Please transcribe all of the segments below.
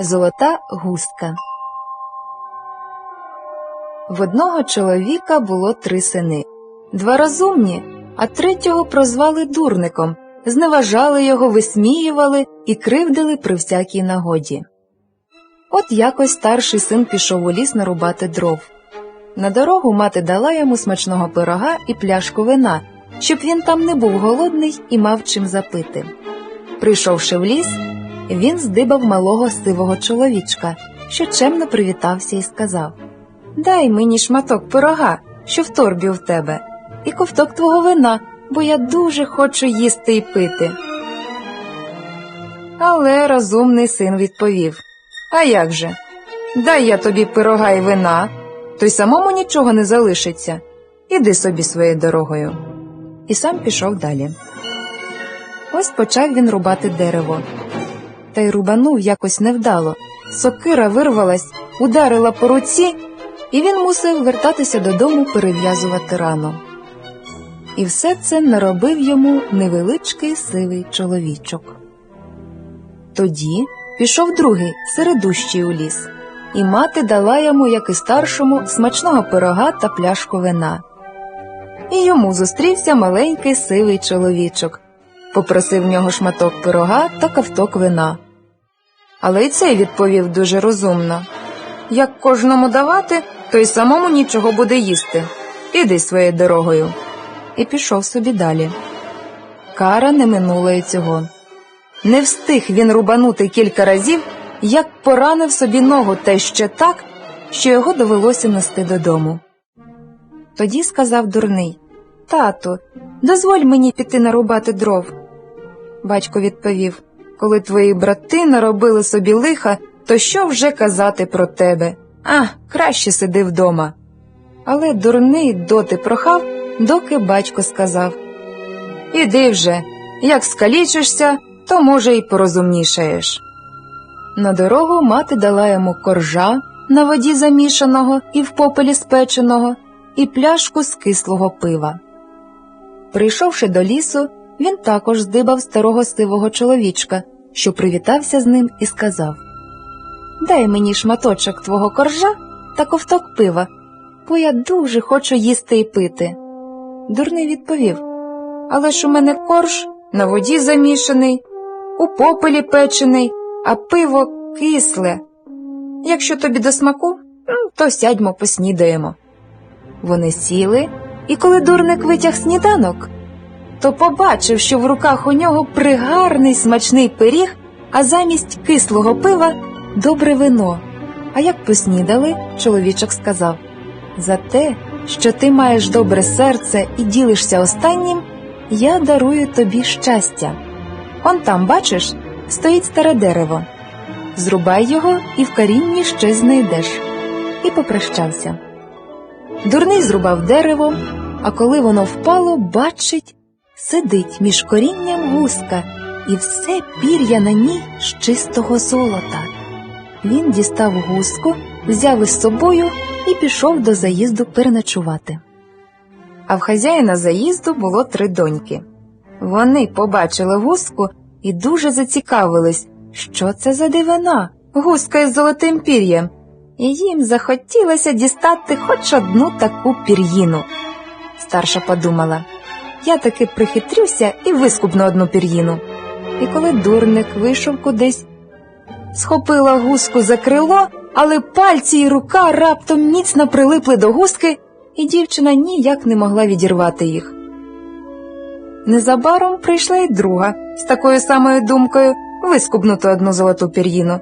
Золота густка. В одного чоловіка було три сини. Два розумні, а третього прозвали дурником, зневажали його, висміювали і кривдили при всякій нагоді. От якось старший син пішов у ліс нарубати дров. На дорогу мати дала йому смачного пирога і пляшку вина, щоб він там не був голодний і мав чим запити. Прийшовши в ліс, він здибав малого сивого чоловічка, що чемно привітався і сказав Дай мені шматок пирога, що в торбі в тебе, і ковток твого вина, бо я дуже хочу їсти і пити. Але розумний син відповів А як же? Дай я тобі пирога і вина, то й самому нічого не залишиться. Іди собі своєю дорогою. І сам пішов далі. Ось почав він рубати дерево. Та й рубанув якось невдало. Сокира вирвалась, ударила по руці, і він мусив вертатися додому перев'язувати рану. І все це наробив йому невеличкий сивий чоловічок. Тоді пішов другий, середущий у ліс, і мати дала йому, як і старшому, смачного пирога та пляшку вина. І йому зустрівся маленький сивий чоловічок, попросив в нього шматок пирога та ковток вина. Але й цей відповів дуже розумно як кожному давати, то й самому нічого буде їсти. Іди своєю дорогою. І пішов собі далі. Кара не минула й цього. Не встиг він рубанути кілька разів, як поранив собі ногу та ще так, що його довелося нести додому. Тоді сказав дурний Тату, дозволь мені піти нарубати дров. Батько відповів Коли твої брати наробили собі лиха, то що вже казати про тебе? А, краще сиди вдома. Але дурний доти прохав, доки батько сказав Іди вже, як скалічишся, то, може, й порозумнішаєш. На дорогу мати дала йому коржа на воді замішаного і в попелі спеченого, і пляшку з кислого пива. Прийшовши до лісу, він також здибав старого сивого чоловічка, що привітався з ним і сказав Дай мені шматочок твого коржа та ковток пива, бо я дуже хочу їсти і пити. Дурний відповів Але ж у мене корж на воді замішаний, у попелі печений, а пиво кисле. Якщо тобі до смаку, то сядьмо поснідаємо. Вони сіли, і коли дурник витяг сніданок, то побачив, що в руках у нього пригарний смачний пиріг, а замість кислого пива добре вино. А як поснідали, чоловічок сказав За те, що ти маєш добре серце і ділишся останнім, я дарую тобі щастя. Он там, бачиш, стоїть старе дерево. Зрубай його і в карінні щось знайдеш. І попрощався. Дурний зрубав дерево, а коли воно впало, бачить, сидить між корінням гуска, і все пір'я на ній з чистого золота. Він дістав гуску, взяв із собою і пішов до заїзду переночувати. А в хазяїна заїзду було три доньки. Вони побачили гуску і дуже зацікавились, що це за дивина, гуска із золотим пір'ям, і їм захотілося дістати хоч одну таку пір'їну. Старша подумала я таки прихитрюся і вискубну одну пір'їну. І коли дурник вийшов кудись, схопила гуску за крило, але пальці й рука раптом міцно прилипли до гуски, і дівчина ніяк не могла відірвати їх. Незабаром прийшла й друга з такою самою думкою вискубнути одну золоту пір'їну.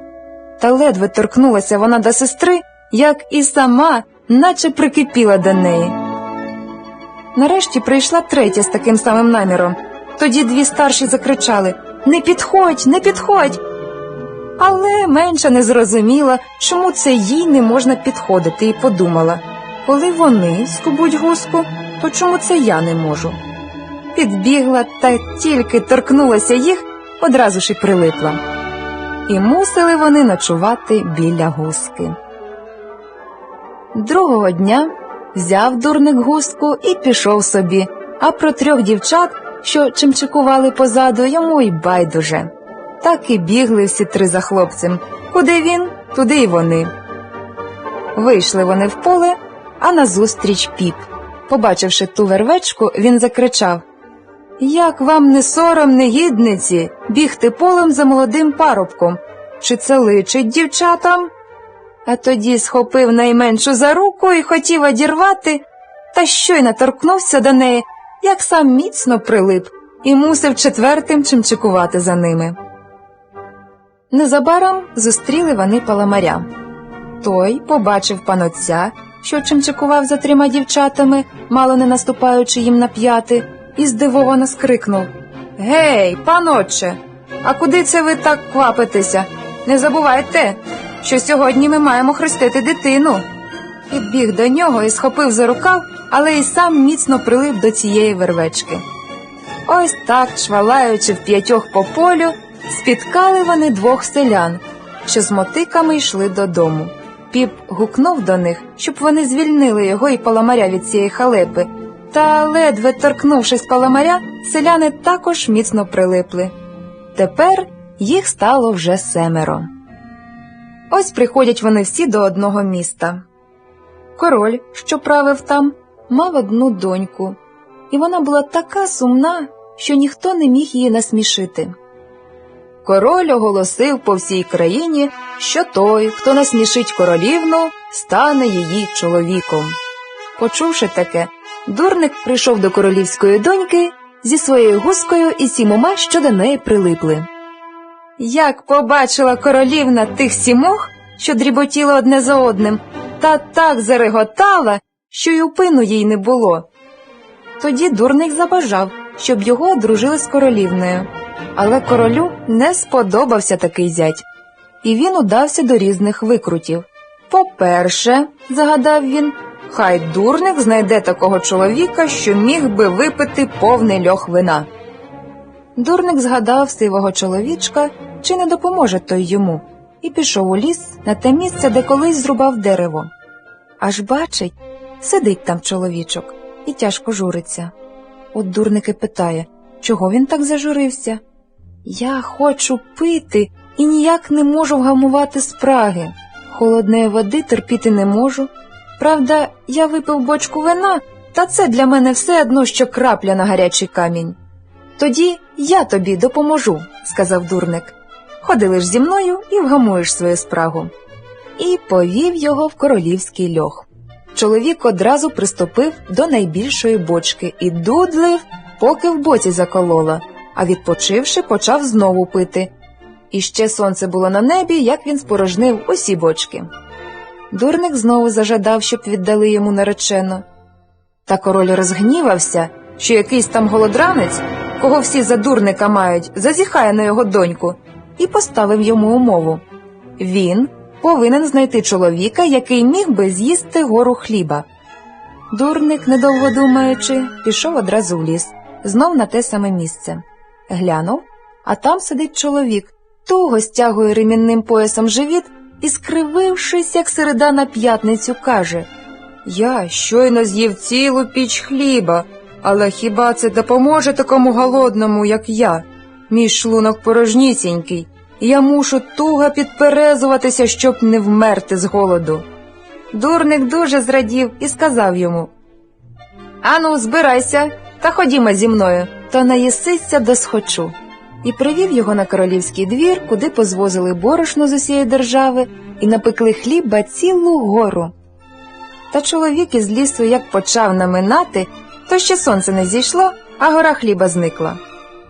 Та ледве торкнулася вона до сестри, як і сама, наче прикипіла до неї. Нарешті прийшла третя з таким самим наміром. Тоді дві старші закричали Не підходь, не підходь. Але менша не зрозуміла, чому це їй не можна підходити, і подумала коли вони скубуть гуску, то чому це я не можу? Підбігла та тільки торкнулася їх, одразу ж і прилипла. І мусили вони ночувати біля гуски. Другого дня взяв дурник густку і пішов собі, а про трьох дівчат, що чимчикували позаду, йому й байдуже. Так і бігли всі три за хлопцем, Куди він, туди й вони. Вийшли вони в поле, а назустріч піп. Побачивши ту вервечку, він закричав Як вам не сором, негідниці, бігти полем за молодим парубком? Чи це личить дівчатам? А тоді схопив найменшу за руку і хотів одірвати, та щойно торкнувся до неї, як сам міцно прилип, і мусив четвертим чимчикувати за ними. Незабаром зустріли вони паламаря. Той побачив панотця, що чимчикував за трьома дівчатами, мало не наступаючи їм на п'яти, і здивовано скрикнув Гей, панотче, а куди це ви так квапитеся? Не забувайте, що сьогодні ми маємо хрестити дитину. Підбіг до нього і схопив за рукав, але й сам міцно прилип до цієї вервечки. Ось так, чвалаючи в п'ятьох по полю, спіткали вони двох селян, що з мотиками йшли додому. Піп гукнув до них, щоб вони звільнили його і паламаря від цієї халепи. Та, ледве торкнувшись паламаря, селяни також міцно прилипли. Тепер їх стало вже семеро. Ось приходять вони всі до одного міста. Король, що правив там, мав одну доньку, і вона була така сумна, що ніхто не міг її насмішити. Король оголосив по всій країні, що той, хто насмішить королівну, стане її чоловіком. Почувши таке, дурник прийшов до королівської доньки зі своєю гускою і сімома, що до неї прилипли. Як побачила королівна тих сімох, що дріботіли одне за одним, та так зареготала, що й упину їй не було. Тоді дурник забажав, щоб його одружили з королівною. Але королю не сподобався такий зять, і він удався до різних викрутів. По-перше, загадав він, хай дурник знайде такого чоловіка, що міг би випити повний льох вина. Дурник згадав сивого чоловічка, чи не допоможе той йому, і пішов у ліс на те місце, де колись зрубав дерево. Аж бачить, сидить там чоловічок і тяжко журиться. От дурник і питає, чого він так зажурився? Я хочу пити і ніяк не можу вгамувати спраги. Холодної води терпіти не можу. Правда, я випив бочку вина, та це для мене все одно, що крапля на гарячий камінь. Тоді я тобі допоможу, сказав дурник. Ходи лиш зі мною і вгамуєш свою спрагу. І повів його в королівський льох. Чоловік одразу приступив до найбільшої бочки і дудлив, поки в боці заколола, а відпочивши, почав знову пити. І ще сонце було на небі, як він спорожнив усі бочки. Дурник знову зажадав, щоб віддали йому наречену. Та король розгнівався, що якийсь там голодранець, кого всі за дурника мають, зазіхає на його доньку, і поставив йому умову. Він повинен знайти чоловіка, який міг би з'їсти гору хліба. Дурник, недовго думаючи, пішов одразу в ліс, знов на те саме місце. Глянув, а там сидить чоловік, туго стягує ремінним поясом живіт і, скривившись, як середа на п'ятницю, каже Я щойно з'їв цілу піч хліба, але хіба це допоможе такому голодному, як я? Мій шлунок порожнісінький, і я мушу туго підперезуватися, щоб не вмерти з голоду. Дурник дуже зрадів і сказав йому Ану, збирайся та ходімо зі мною, та наїсися досхочу. І привів його на королівський двір, куди позвозили борошно з усієї держави і напекли хліба цілу гору. Та чоловік із лісу як почав наминати, то ще сонце не зійшло, а гора хліба зникла.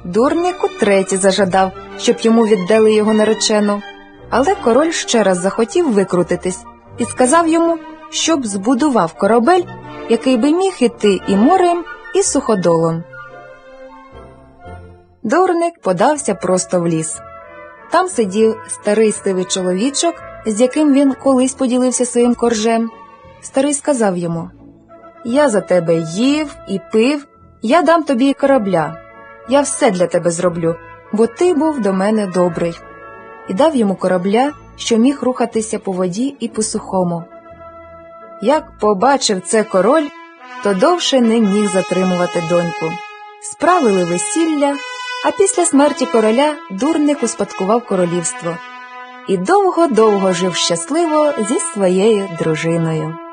Дурник утретє зажадав, щоб йому віддали його наречену. Але король ще раз захотів викрутитись і сказав йому, щоб збудував корабель, який би міг іти і морем, і суходолом. Дурник подався просто в ліс. Там сидів старий сивий чоловічок, з яким він колись поділився своїм коржем. Старий сказав йому Я за тебе їв і пив, я дам тобі і корабля. Я все для тебе зроблю, бо ти був до мене добрий. І дав йому корабля, що міг рухатися по воді і по сухому. Як побачив це король, то довше не міг затримувати доньку. Справили весілля, а після смерті короля дурник успадкував королівство. і довго-довго жив щасливо зі своєю дружиною.